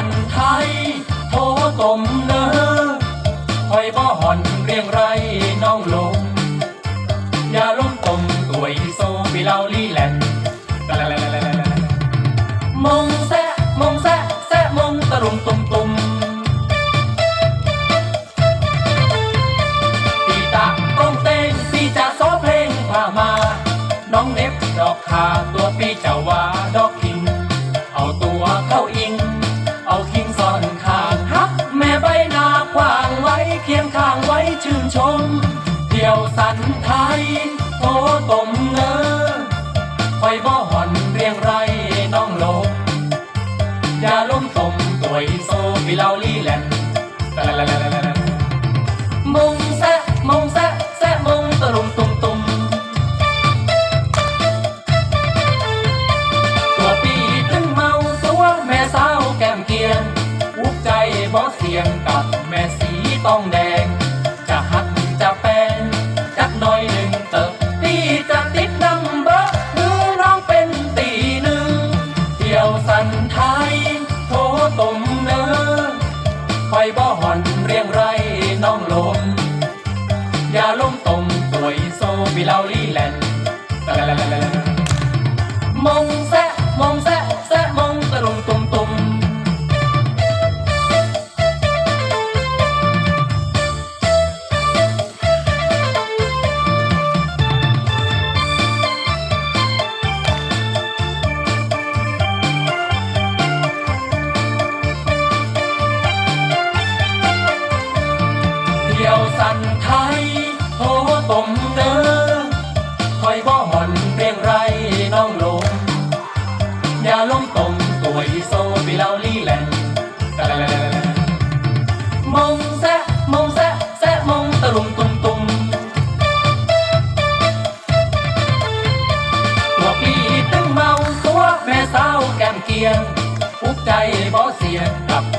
อนไทยโทกลมเนอคอยบ่หอนเรียงไรน้องลมอย่าล้มตมตัวอีโซวิเลาลีแลนมงแซะมงแซะแซะมงตะลุมตุมตุมตีตะกงเต้นตีจะโซเพลงพามา น้องเน็บดอกขาตัวปีเจ้าว่าดอกขี นไทยโตตมเนอคอยบ่หอนเรียงไรน้องลงอย่าล้มตมตัวอีโซบิลาลีแลนด์ลลลลาลาลามงแซะมงแซะแซะมงตะลุมตุมตุมตัวปีตึงเมาตัวแม่สาวแก้มเกียงอุกใจบ่เสียงกับแม่สีต้องแดง ไทยโทตมเนอคอยบ่หอนเรียงไรน้องลมอย่าล้มตมตัวยโซบิลาลี่แลนด์ ยง ทุกใจบ่เสียงกับ